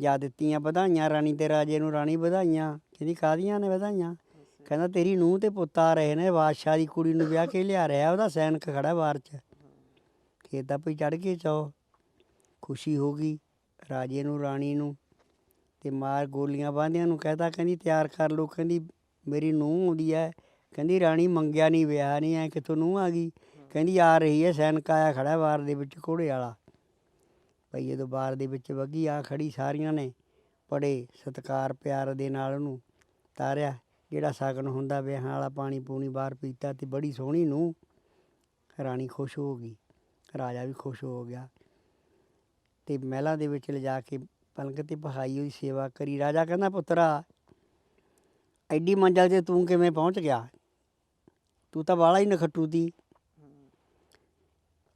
ਜਾ ਦਿੱਤੀਆਂ ਵਧਾਈਆਂ, ਰਾਣੀ ਤੇ ਰਾਜੇ ਨੂੰ ਰਾਣੀ ਵਧਾਈਆਂ। ਕਹਿੰਦੀ, ਕਾਹਦੀਆਂ ਨੇ ਵਧਾਈਆਂ? ਕਹਿੰਦਾ, ਤੇਰੀ ਨੂੰਹ ਤੇ ਪੁੱਤ ਆ ਰਹੇ ਨੇ, ਬਾਦਸ਼ਾਹ ਦੀ ਕੁੜੀ ਨੂੰ ਵਿਆਹ ਕੇ ਲਿਆ ਰਿਹਾ, ਉਹਦਾ ਸੈਨਿਕ ਖੜਾ ਬਾਹਰ 'ਚ। ਖੇਤ ਦਾ ਭਈ ਚੜ ਕੇ ਚੋ ਖੁਸ਼ੀ ਹੋ ਗਈ, ਰਾਜੇ ਨੂੰ, ਰਾਣੀ ਨੂੰ, ਤੇ ਮਾਰ ਗੋਲੀਆਂ ਬਾਂਧਿਆਂ ਨੂੰ ਕਹਤਾ, ਕਹਿੰਦੀ, ਤਿਆਰ ਕਰ ਲੋ ਕਹਿੰਦੀ, ਮੇਰੀ ਨੂੰਹ ਆਉਂਦੀ ਐ। ਕਹਿੰਦੀ, ਰਾਣੀ ਮੰਗਿਆ ਨਹੀਂ ਵਿਆਹ ਨਹੀਂ ਐ ਕਿੱਥੋਂ ਨੂੰਹ ਆ ਗਈ? ਕਹਿੰਦੀ, ਆ ਰਹੀ ਐ, ਸੈਨਿਕ ਆਇਆ ਖੜਾ ਬਾਰ ਦੇ ਵਿੱਚ ਘੋੜੇ ਵਾਲਾ। ਭਈ ਜਦੋਂ ਬਾਰ ਦੇ ਵਿੱਚ ਵੱਗੀ, ਆ ਖੜੀ ਸਾਰੀਆਂ ਨੇ। ਬੜੇ ਸਤਿਕਾਰ, ਪਿਆਰ ਦੇ ਨਾਲ ਉਹਨੂੰ ਤਾਰਿਆ, ਜਿਹੜਾ ਸ਼ਗਨ ਹੁੰਦਾ ਵਿਆਹਾਂ ਵਾਲਾ ਪਾਣੀ ਪੂਣੀ ਬਾਹਰ ਪੀਤਾ ਤੇ ਬੜੀ ਸੋਹਣੀ ਨੂੰ ਰਾਣੀ ਖੁਸ਼ ਹੋ ਗਈ। ਰਾਜਾ ਵੀ ਖੁਸ਼ ਹੋ ਗਿਆ। ਤੇ ਮਹਿਲਾਂ ਦੇ ਵਿੱਚ ਲਿਜਾ ਕੇ ਪਲਕ ਤੇ ਬਹਾਈ ਹੋਈ ਸੇਵਾ ਕਰੀ। ਰਾਜਾ ਕਹਿੰਦਾ, ਪੁੱਤਰਾ, ਐਡੀ ਮੰਜ਼ਲ ਤੇ ਤੂੰ ਕਿਵੇਂ ਪਹੁੰਚ ਗਿਆ? ਤੂੰ ਤਾਂ ਬਾਲਾ ਹੀ ਨਖੱਟੂ ਦੀ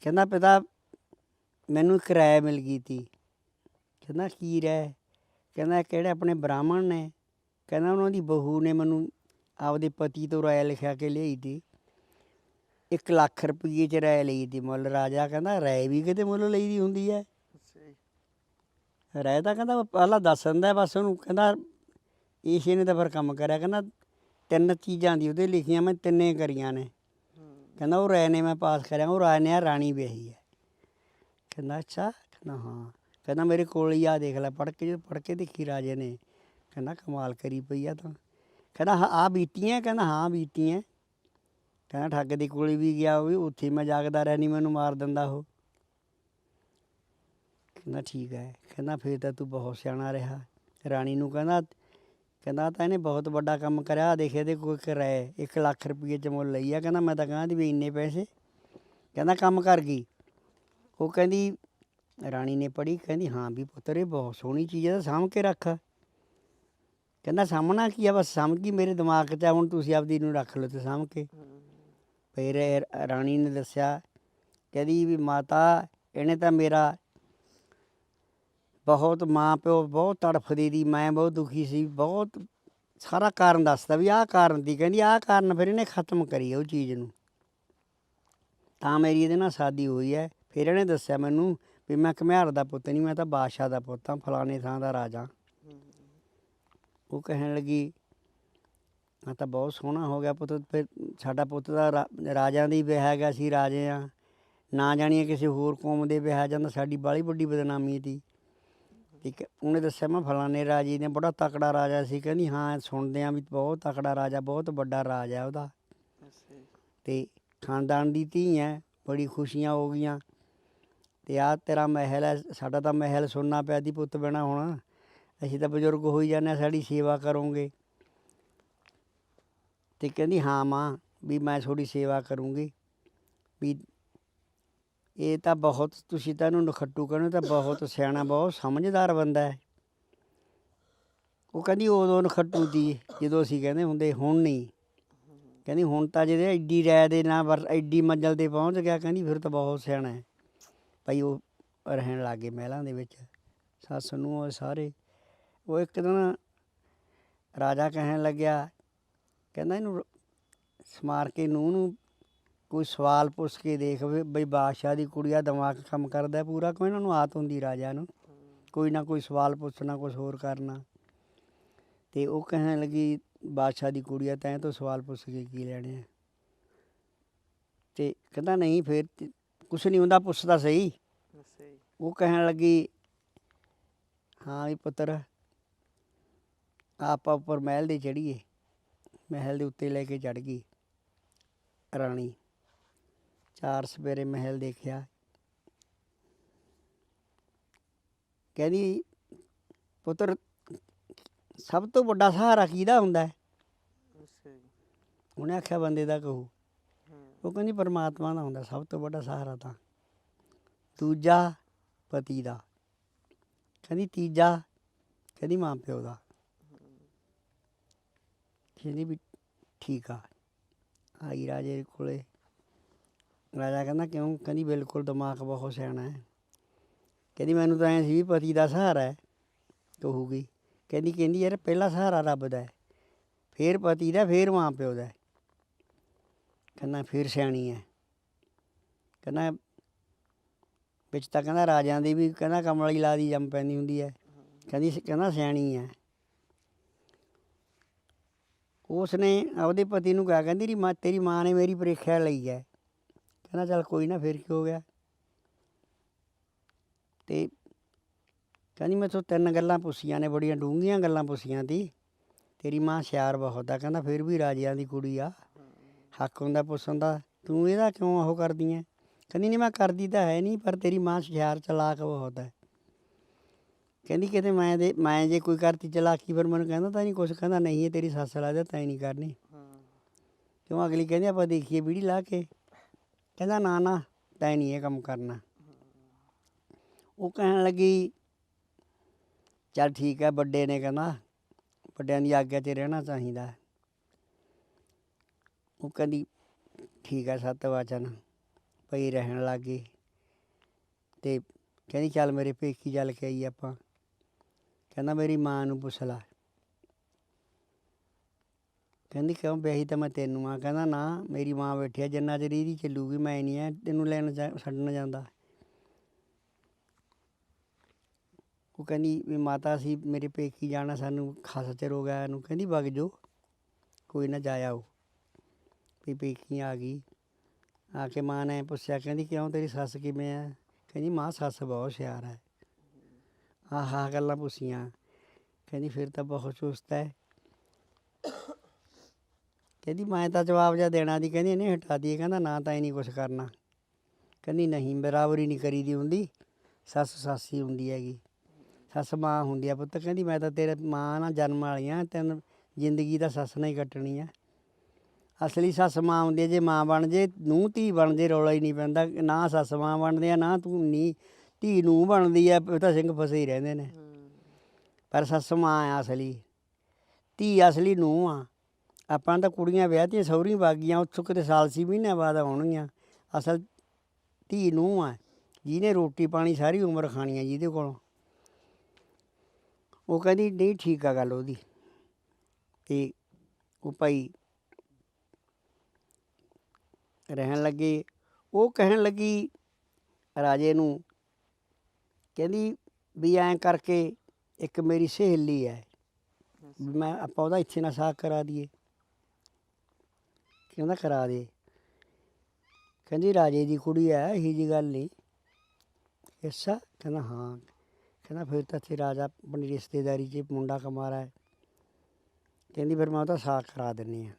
ਕਹਿੰਦਾ, ਪਿਤਾ ਮੈਨੂੰ ਰਾਏ ਮਿਲ ਗਈ ਤੀ। ਕਹਿੰਦਾ ਕੀ ਰਾਏ? ਕਹਿੰਦਾ ਕਿਹੜੇ ਆਪਣੇ ਬ੍ਰਾਹਮਣ ਨੇ? ਕਹਿੰਦਾ ਉਹਨਾਂ ਦੀ ਬਹੂ ਨੇ ਮੈਨੂੰ ਆਪਦੇ ਪਤੀ ਤੋਂ ਰਾਏ ਲਿਖਿਆ ਕੇ ਲਿਆਈ ਤੀ। 1 ਲੱਖ ਰੁਪਏ ਚ ਰਾਏ ਲਈ ਤੀ ਮੁੱਲ। ਰਾਜਾ ਕਹਿੰਦਾ ਰਾਏ ਵੀ ਕਿਤੇ ਮੁੱਲ ਲਈ ਦੀ ਹੁੰਦੀ ਹੈ ਰਾਏ ਤਾਂ ਕਹਿੰਦਾ ਪਹਿਲਾਂ ਦੱਸ ਦਿੰਦਾ ਬਸ ਉਹਨੂੰ। ਕਹਿੰਦਾ ਇਸੇ ਨੇ ਤਾਂ ਫਿਰ ਕੰਮ ਕਰਿਆ। ਕਹਿੰਦਾ ਤਿੰਨ ਚੀਜ਼ਾਂ ਦੀ ਉਹਦੇ ਲਿਖੀਆਂ ਮੈਂ ਤਿੰਨੇ ਕਰੀਆਂ ਨੇ। ਕਹਿੰਦਾ ਉਹ ਰਾਏ ਨੇ ਮੈਂ ਪਾਸ ਕਰਿਆ। ਉਹ ਰਾਏ ਨੇ ਆ ਰਾਣੀ ਵਿਆਹੀ ਹੈ ਕਹਿੰਦਾ, ਅੱਛਾ? ਕਹਿੰਦਾ, ਹਾਂ। ਕਹਿੰਦਾ, ਮੇਰੇ ਕੋਲ ਹੀ ਆ, ਦੇਖ ਲੈ ਪੜ ਕੇ ਜੇ ਪੜ੍ਹ ਕੇ ਦੇਖੀ ਰਾਜੇ ਨੇ। ਕਹਿੰਦਾ, ਕਮਾਲ ਕਰੀ ਪਈ ਆ ਤਾਂ। ਕਹਿੰਦਾ, ਹਾਂ ਆ ਬੀਤੀਆਂ? ਕਹਿੰਦਾ, ਹਾਂ, ਬੀਤੀਆਂ। ਕਹਿੰਦਾ, ਠੱਗ ਦੀ ਕੋਲ ਵੀ ਗਿਆ ਉਹ ਵੀ, ਉੱਥੇ ਮੈਂ ਜਾਗਦਾ ਰਹਿ, ਨਹੀਂ ਮੈਨੂੰ ਮਾਰ ਦਿੰਦਾ ਉਹ। ਕਹਿੰਦਾ, ਠੀਕ ਹੈ। ਕਹਿੰਦਾ, ਫੇਰ ਤਾਂ ਤੂੰ ਬਹੁਤ ਸਿਆਣਾ ਰਿਹਾ। ਰਾਣੀ ਨੂੰ ਕਹਿੰਦਾ ਕਹਿੰਦਾ ਤਾਂ ਇਹਨੇ ਬਹੁਤ ਵੱਡਾ ਕੰਮ ਕਰਿਆ ਦੇਖੇ ਦੇ ਕੋਈ ਕਰਾਏ 1 ਲੱਖ ਰੁਪਏ ਚ ਮੁੱਲ ਲਈ ਆ। ਕਹਿੰਦਾ, ਮੈਂ ਤਾਂ ਕਹਿੰਦਾ ਵੀ ਇੰਨੇ ਪੈਸੇ। ਕਹਿੰਦਾ, ਕੰਮ ਕਰ ਗਈ। ਉਹ ਕਹਿੰਦੀ, ਰਾਣੀ ਨੇ ਪੜ੍ਹੀ, ਕਹਿੰਦੀ, ਹਾਂ ਵੀ ਪੁੱਤਰ ਇਹ ਬਹੁਤ ਸੋਹਣੀ ਚੀਜ਼ ਹੈ, ਤਾਂ ਸਾਂਭ ਕੇ ਰੱਖ। ਕਹਿੰਦਾ ਸਾਹਮਣਾ ਕੀ ਆ? ਬਸ ਸਾਂਭ ਗਈ, ਮੇਰੇ ਦਿਮਾਗ 'ਚ ਆ, ਹੁਣ ਤੁਸੀਂ ਆਪਦੀ ਨੂੰ ਰੱਖ ਲਓ ਤੇ ਸਾਂਭ ਕੇ। ਫਿਰ ਇਹ ਰਾਣੀ ਨੇ ਦੱਸਿਆ, ਕਹਿੰਦੀ ਵੀ ਮਾਤਾ, ਇਹਨੇ ਤਾਂ ਮੇਰਾ ਬਹੁਤ ਮਾਂ ਪਿਓ ਬਹੁਤ ਤੜਫਦੀ ਦੀ, ਮੈਂ ਬਹੁਤ ਦੁਖੀ ਸੀ, ਬਹੁਤ ਸਾਰਾ ਕਾਰਨ ਦੱਸਦਾ ਵੀ ਆਹ ਕਾਰਨ ਦੀ, ਕਹਿੰਦੀ, ਆਹ ਕਾਰਨ ਫਿਰ ਇਹਨੇ ਖਤਮ ਕਰੀ ਉਹ ਚੀਜ਼ ਨੂੰ। ਤਾਂ ਮੇਰੀ ਇਹਦੇ ਨਾਲ ਸ਼ਾਦੀ ਹੋਈ ਹੈ ਫਿਰ ਇਹਨੇ ਦੱਸਿਆ ਮੈਨੂੰ ਵੀ ਮੈਂ ਘਮਿਆਰ ਦਾ ਪੁੱਤ ਨਹੀਂ ਮੈਂ ਤਾਂ ਬਾਦਸ਼ਾਹ ਦਾ ਪੁੱਤ ਹਾਂ ਫਲਾਣੇ ਥਾਂ ਦਾ ਰਾਜਾ। ਉਹ ਕਹਿਣ ਲੱਗੀ ਆ ਤਾਂ ਬਹੁਤ ਸੋਹਣਾ ਹੋ ਗਿਆ ਪੁੱਤ ਫਿਰ ਸਾਡਾ ਪੁੱਤ ਦਾ ਰਾ- ਰਾਜਿਆਂ ਦੀ ਵਿਆਹ ਹੈਗਾ ਸੀ ਰਾਜੇ ਆ। ਨਾ ਜਾਣੀਏ ਕਿਸੇ ਹੋਰ ਕੌਮ ਦੇ ਵਿਆਹ ਜਾਂਦਾ ਸਾਡੀ ਬਾਲੀ ਵੱਡੀ ਬਦਨਾਮੀ ਸੀ। ਠੀਕ ਹੈ ਉਹਨੇ ਦੱਸਿਆ ਮੈਂ ਫਲਾਣੇ ਰਾਜੇ ਨੇ ਬੜਾ ਤਕੜਾ ਰਾਜਾ ਸੀ। ਕਹਿੰਦੀ ਹਾਂ ਸੁਣਦੇ ਆ ਵੀ ਬਹੁਤ ਤਕੜਾ ਰਾਜਾ ਬਹੁਤ ਵੱਡਾ ਰਾਜ ਹੈ ਉਹਦਾ ਤੇ ਖਾਨਦਾਨ ਦੀ ਧੀ ਹੈ ਬੜੀ ਖੁਸ਼ੀਆਂ ਹੋ ਗਈਆਂ। ਤੇ ਆ ਤੇਰਾ ਮਹਿਲ ਹੈ ਸਾਡਾ ਤਾਂ ਮਹਿਲ ਸੁਣਨਾ ਪਿਆ ਦੀ ਪੁੱਤ ਬਣਾ ਹੁਣ। ਅਸੀਂ ਤਾਂ ਬਜ਼ੁਰਗ ਹੋਈ ਜਾਂਦੇ ਹਾਂ, ਸਾਡੀ ਸੇਵਾ ਕਰੋਗੇ। ਤੇ ਕਹਿੰਦੀ ਹਾਂ ਮਾਂ ਵੀ ਮੈਂ ਤੁਹਾਡੀ ਸੇਵਾ ਕਰੂੰਗੀ। ਵੀ ਇਹ ਤਾਂ ਬਹੁਤ ਤੁਸੀਂ ਤਾਂ ਇਹਨੂੰ ਨਖੱਟੂ ਕਹਿੰਦੇ ਹੋ ਤਾਂ ਬਹੁਤ ਸਿਆਣਾ ਬਹੁਤ ਸਮਝਦਾਰ ਬੰਦਾ ਹੈ। ਉਹ ਕਹਿੰਦੀ ਉਦੋਂ ਨਖੱਟੂ ਦੀ ਜਦੋਂ ਅਸੀਂ ਕਹਿੰਦੇ ਹੁੰਦੇ ਹੁਣ ਨਹੀਂ। ਕਹਿੰਦੀ ਹੁਣ ਤਾਂ ਜਿਹਦੇ ਐਡੀ ਰਾਇ ਦੇ ਨਾਲ ਵਰ ਐਡੀ ਮੰਜ਼ਲ ਤੇ ਪਹੁੰਚ ਗਿਆ ਕਹਿੰਦੀ ਫਿਰ ਤਾਂ ਬਹੁਤ ਸਿਆਣਾ ਹੈ। ਭਾਈ ਉਹ ਰਹਿਣ ਲੱਗ ਗਏ ਮਹਿਲਾਂ ਦੇ ਵਿੱਚ, ਸੱਸ ਨੂੰ, ਉਹ ਸਾਰੇ। ਉਹ ਇੱਕ ਦਿਨ ਰਾਜਾ ਕਹਿਣ ਲੱਗਿਆ, ਕਹਿੰਦਾ ਇਹਨੂੰ ਸਮਾਰ ਕੇ ਨੂੰਹ ਨੂੰ ਕੋਈ ਸਵਾਲ ਪੁੱਛ ਕੇ ਦੇਖ ਵੀ ਬਈ ਬਾਦਸ਼ਾਹ ਦੀ ਕੁੜੀਆ ਦਿਮਾਗ ਕੰਮ ਕਰਦਾ ਪੂਰਾ ਕੋਈ ਇਹਨਾਂ ਨੂੰ ਆਤ ਹੁੰਦੀ ਰਾਜਾ ਨੂੰ? ਕੋਈ ਨਾ ਕੋਈ ਸਵਾਲ ਪੁੱਛਣਾ ਕੁਝ ਹੋਰ ਕਰਨਾ। ਤੇ ਉਹ ਕਹਿਣ ਲੱਗੀ, ਬਾਦਸ਼ਾਹ ਦੀ ਕੁੜੀ ਆ ਤੈਂ ਤੋਂ ਸਵਾਲ ਪੁੱਛ ਕੇ ਕੀ ਲੈਣੇ ਆ? ਤੇ ਕਹਿੰਦਾ, ਨਹੀਂ, ਫੇਰ ਕੁਛ ਨਹੀਂ ਹੁੰਦਾ ਪੁੱਛਦਾ ਸਹੀ।
ਅੱਛਾ ਜੀ
ਉਹ ਕਹਿਣ ਲੱਗੀ ਹਾਂ ਵੀ ਪੁੱਤਰ ਆਪਾਂ ਉੱਪਰ ਮਹਿਲ ਦੇ ਚੜੀਏ ਮਹਿਲ ਦੇ ਉੱਤੇ ਲੈ ਕੇ ਚੜ ਗਈ ਰਾਣੀ। ਚਾਰ ਸਵੇਰੇ ਮਹਿਲ ਦੇਖਿਆ। ਕਹਿੰਦੀ ਪੁੱਤਰ ਸਭ ਤੋਂ ਵੱਡਾ ਸਹਾਰਾ ਕਿਹਦਾ ਹੁੰਦਾ? ਹੈ
ਅੱਛਾ ਜੀ।
ਉਹਨੇ ਆਖਿਆ ਬੰਦੇ ਦਾ ਕਹੂ। ਉਹ ਕਹਿੰਦੀ ਪਰਮਾਤਮਾ ਦਾ ਹੁੰਦਾ, ਸਭ ਤੋਂ ਵੱਡਾ ਸਹਾਰਾ ਤਾਂ। ਦੂਜਾ ਪਤੀ ਦਾ। ਕਹਿੰਦੀ ਤੀਜਾ, ਕਹਿੰਦੀ ਮਾਂ ਪਿਓ ਦਾ। ਕਹਿੰਦੀ ਵੀ ਠੀਕ ਆ। ਆਈ ਰਾਜੇ ਕੋਲੇ। ਰਾਜਾ ਕਹਿੰਦਾ ਕਿਉਂ? ਕਹਿੰਦੀ ਬਿਲਕੁਲ ਦਿਮਾਗ ਬਹੁਤ ਸਿਆਣਾ ਹੈ। ਕਹਿੰਦੀ ਮੈਨੂੰ ਤਾਂ ਐ ਸੀ ਵੀ ਪਤੀ ਦਾ ਸਹਾਰਾ ਹੈ, ਕਹੂਗੀ। ਕਹਿੰਦੀ ਕਹਿੰਦੀ ਯਾਰ ਪਹਿਲਾ ਸਹਾਰਾ ਰੱਬ ਦਾ ਹੈ। ਫੇਰ ਪਤੀ ਦਾ, ਫੇਰ ਮਾਂ ਪਿਓ ਦਾ ਕਹਿੰਦਾ ਫਿਰ ਸਿਆਣੀ ਹੈ ਕਹਿੰਦਾ ਵਿੱਚ ਤਾਂ ਕਹਿੰਦਾ ਰਾਜਿਆਂ ਦੀ ਵੀ ਕਹਿੰਦਾ ਕਮਲ ਵਾਲੀ ਲਾਦੀ ਜੰਮ ਪੈਂਦੀ ਹੁੰਦੀ ਹੈ ਕਹਿੰਦੀ ਸ- ਕਹਿੰਦਾ ਸਿਆਣੀ ਹੈ ਉਸ ਨੇ ਆਪਦੇ ਪਤੀ ਨੂੰ ਕਿਹਾ, ਕਹਿੰਦੀ ਰੀ ਮਾਂ, ਤੇਰੀ ਮਾਂ ਨੇ ਮੇਰੀ ਪ੍ਰੀਖਿਆ ਲਈ ਹੈ ਕਹਿੰਦਾ ਚੱਲ ਕੋਈ ਨਾ ਫਿਰ ਕੀ ਹੋ ਗਿਆ। ਤੇ ਕਹਿੰਦੀ ਮੈਂ ਤੋਂ ਤਿੰਨ ਗੱਲਾਂ ਪੁੱਛੀਆਂ ਨੇ, ਬੜੀਆਂ ਡੂੰਘੀਆਂ ਗੱਲਾਂ ਪੁੱਛੀਆਂ ਤੀ। ਤੇਰੀ ਮਾਂ ਸਿਆਰ ਬਹੁਤ ਆ, ਕਹਿੰਦਾ ਫਿਰ ਵੀ ਰਾਜਿਆਂ ਦੀ ਕੁੜੀ ਆ। ਹੱਕ ਹੁੰਦਾ ਪੁੱਛਣ ਦਾ, ਤੂੰ ਇਹਦਾ ਕਿਉਂ ਉਹ ਕਰਦੀ ਐ? ਕਹਿੰਦੀ, ਨਹੀਂ, ਮੈਂ ਕਰਦੀ ਤਾਂ ਹੈ ਨਹੀਂ, ਪਰ ਤੇਰੀ ਮਾਂ ਹੁਸ਼ਿਆਰ ਚਲਾਕ ਬਹੁਤ ਹੈ। ਕਹਿੰਦੀ, ਕਿਤੇ ਮੈਂ ਦੇ, ਮੈਂ ਜੇ ਕੋਈ ਕਰਤੀ ਚਲਾਕੀ, ਫਿਰ ਮੈਨੂੰ ਕਹਿੰਦਾ ਤਾਂ ਨਹੀਂ ਕੁਛ, ਕਹਿੰਦਾ ਨਹੀਂ ਇਹ ਤੇਰੀ ਸੱਸ ਲੱਗਦਾ ਹੀ ਨਹੀਂ ਕਰਨੀ। ਕਿਉਂ ਅਗਲੀ ਕਹਿੰਦੀ, ਆਪਾਂ ਦੇਖੀਏ ਵੀੜੀ ਲਾ ਕੇ। ਕਹਿੰਦਾ, ਨਾ ਨਾ, ਤੈਂ ਨਹੀਂ ਇਹ ਕੰਮ ਕਰਨਾ। ਉਹ ਕਹਿਣ ਲੱਗੀ, ਚੱਲ ਠੀਕ ਹੈ, ਵੱਡੇ ਨੇ ਕਹਿੰਦਾ, ਵੱਡਿਆਂ ਦੀ ਆਗਿਆ 'ਚ ਰਹਿਣਾ ਚਾਹੀਦਾ। ਉਹ ਕਹਿੰਦੀ, ਠੀਕ ਹੈ ਸਤ ਵਚਨ ਪਈ ਰਹਿਣ ਲੱਗ ਲੱਗੇ ਤੇ ਕਹਿੰਦੀ, ਚੱਲ ਮੇਰੇ ਪੇਕੀ ਚੱਲ ਕੇ ਆਈ ਆਪਾਂ। ਕਹਿੰਦਾ, ਮੇਰੀ ਮਾਂ ਨੂੰ ਪੁੱਛ ਲੈ। ਕਹਿੰਦੀ, ਕਿਉਂ ਵਿਆਹੀ ਤਾਂ ਮੈਂ ਤੈਨੂੰ ਆ? ਕਹਿੰਦਾ, ਨਾ, ਮੇਰੀ ਮਾਂ ਬੈਠੀ ਆ, ਜਿੰਨਾ ਚਿਰ ਇਹਦੀ ਚੱਲੂਗੀ, ਮੈਂ ਨਹੀਂ ਐ ਤੈਨੂੰ ਲੈਣ ਜਾ- ਛੱਡਣ ਜਾਂਦਾ। ਉਹ ਕਹਿੰਦੀ, ਵੀ ਮਾਤਾ ਸੀ ਮੇਰੇ ਪੇਕੀ ਜਾਣਾ, ਸਾਨੂੰ ਖਾਸਾ ਚਿਰ ਹੋ ਗਿਆ ਇਹਨੂੰ ਕਹਿੰਦੀ, ਵਗ ਜੋ ਕੋਈ ਨਾ ਜਾਇਆ ਉਹ ਵੀ ਪੇਕੀ ਆ ਗਈ। ਆ ਕੇ ਮਾਂ ਨੇ ਪੁੱਛਿਆ, ਕਹਿੰਦੀ, ਕਿਉਂ ਤੇਰੀ ਸੱਸ ਕਿਵੇਂ ਆ ਕਹਿੰਦੀ, ਮਾਂ, ਸੱਸ ਬਹੁਤ ਹੁਸ਼ਿਆਰ ਹੈ ਆਹ ਆਹ ਗੱਲਾਂ ਪੁੱਛੀਆਂ। ਕਹਿੰਦੀ, ਫਿਰ ਤਾਂ ਬਹੁਤ ਚੁਸਤ ਹੈ ਕਹਿੰਦੀ, ਮੈਂ ਤਾਂ ਜਵਾਬ ਜਿਹਾ ਦੇਣਾ ਦੀ ਕਹਿੰਦੀ, ਇਹਨੇ ਹਟਾ ਦੀ ਕਹਿੰਦਾ, ਨਾ ਤਾਂ ਇਹ ਨਹੀਂ ਕੁਛ ਕਰਨਾ। ਕਹਿੰਦੀ, ਨਹੀਂ, ਬਰਾਬਰੀ ਨਹੀਂ ਕਰੀਦੀ ਹੁੰਦੀ। ਸੱਸ ਸਾਸੀ ਹੁੰਦੀ ਹੈਗੀ। ਸੱਸ ਮਾਂ ਹੁੰਦੀ ਆ ਪੁੱਤ। ਕਹਿੰਦੀ, ਮੈਂ ਤਾਂ ਤੇਰੇ ਮਾਂ ਨਾਲ ਜਨਮ ਵਾਲੀ ਆ। ਤੈਨੂੰ ਜ਼ਿੰਦਗੀ ਦਾ ਸੱਸ ਨਾਲ ਹੀ ਕੱਟਣੀ ਆ। ਅਸਲੀ ਸੱਸ ਮਾਂ ਹੁੰਦੀ ਹੈ, ਜੇ ਮਾਂ ਬਣ ਜੇ ਨੂੰ ਧੀ ਬਣ ਜੇ, ਰੌਲਾ ਹੀ ਨਹੀਂ ਪੈਂਦਾ। ਨਾ ਸੱਸ ਮਾਂ ਬਣਦੇ ਆ ਨਾ ਤੂੰ, ਨੀ। ਧੀ ਨੂੰ ਬਣਦੀ ਆ ਉਹ ਤਾਂ ਸਿੰਘ ਫਸੇ ਹੀ ਰਹਿੰਦੇ ਨੇ। ਪਰ ਸੱਸ ਮਾਂ ਆ ਅਸਲੀ। ਧੀ ਅਸਲੀ ਨੂੰ ਆ। ਆਪਾਂ ਤਾਂ ਕੁੜੀਆਂ ਵਿਆਹਤੀਆਂ ਸਹੁਰੀ ਬਾਗੀਆਂ ਉੱਥੋਂ ਕਿਤੇ ਸਾਲ ਸੀ ਮਹੀਨੇ ਬਾਅਦ ਆਉਣਗੀਆਂ। ਅਸਲ ਧੀ ਨੂੰ ਆ। ਜਿਹਨੇ ਰੋਟੀ ਪਾਣੀ ਸਾਰੀ ਉਮਰ ਖਾਣੀ ਆ ਜਿਹਦੇ ਕੋਲੋਂ। ਉਹ ਕਹਿੰਦੀ, ਨਹੀਂ, ਠੀਕ ਆ ਗੱਲ ਉਹਦੀ। ਤੇ ਉਹ ਭਾਈ ਰਹਿਣ ਲੱਗੇ। ਉਹ ਕਹਿਣ ਲੱਗੀ ਰਾਜੇ ਨੂੰ ਕਹਿੰਦੀ ਵੀ ਐਂ ਕਰਕੇ ਇੱਕ ਮੇਰੀ ਸਹੇਲੀ ਹੈ ਵੀ ਮੈਂ ਆਪਾਂ ਉਹਦਾ ਇੱਥੇ ਨਾ ਸਾਕ ਕਰਾ ਦਈਏ। ਕਹਿੰਦਾ ਕਰਾ ਦੇ। ਕਹਿੰਦੀ ਰਾਜੇ ਦੀ ਕੁੜੀ ਹੈ ਇਹੀ ਜੀ ਗੱਲ ਨਹੀਂ ਐਸਾ ਕਹਿੰਦਾ ਹਾਂ। ਕਹਿੰਦਾ ਫਿਰ ਤਾਂ ਇੱਥੇ ਰਾਜਾ ਆਪਣੀ ਰਿਸ਼ਤੇਦਾਰੀ 'ਚ ਮੁੰਡਾ ਕਮਾਰਾ ਹੈ ਕਹਿੰਦੀ ਫਿਰ ਮੈਂ ਉਹਦਾ ਸਾਕ ਕਰਾ ਦਿੰਨੀ ਆ।